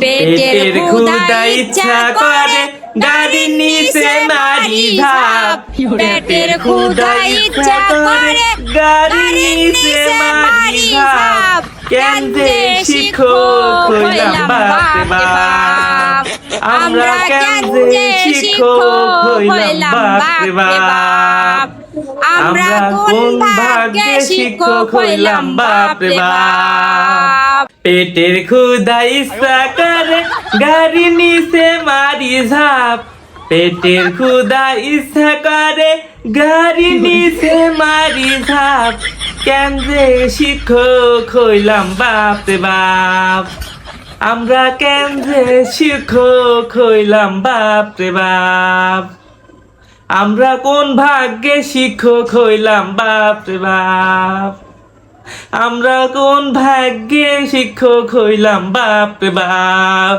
পেটের ক্ষুদা ইচ্ছা করে গাড়ির নিচে মারি ঝাপ। পেটের ক্ষুদা ইচ্ছা করে গাড়ির নিচে মারি ঝাপ। কেন যে শিক্ষক হইলাম বাপরে বাপ। আমরা কেন যে শিক্ষক হইলাম বাপরে বাপ। আমরা কোন ভাগ্যে শিক্ষক হইলাম বাপরে বাপ। পেটের ক্ষুদা ইচ্ছা করে গাড়ি নিচে মারি ঝাপ। পেটের ক্ষুদা ইচ্ছা করে গাড়ি নিচে মারি ঝাপ। কেন যে শিক্ষক হইলাম বাপরে বাপ। আমরা কেন যে শিক্ষক হইলাম বাপরে বাপ। আমরা কোন ভাগ্যে শিক্ষক হইলাম বাপরে বাপ। আমরা কোন ভাগ্যে শিক্ষক হইলাম? বাপরে বাপ।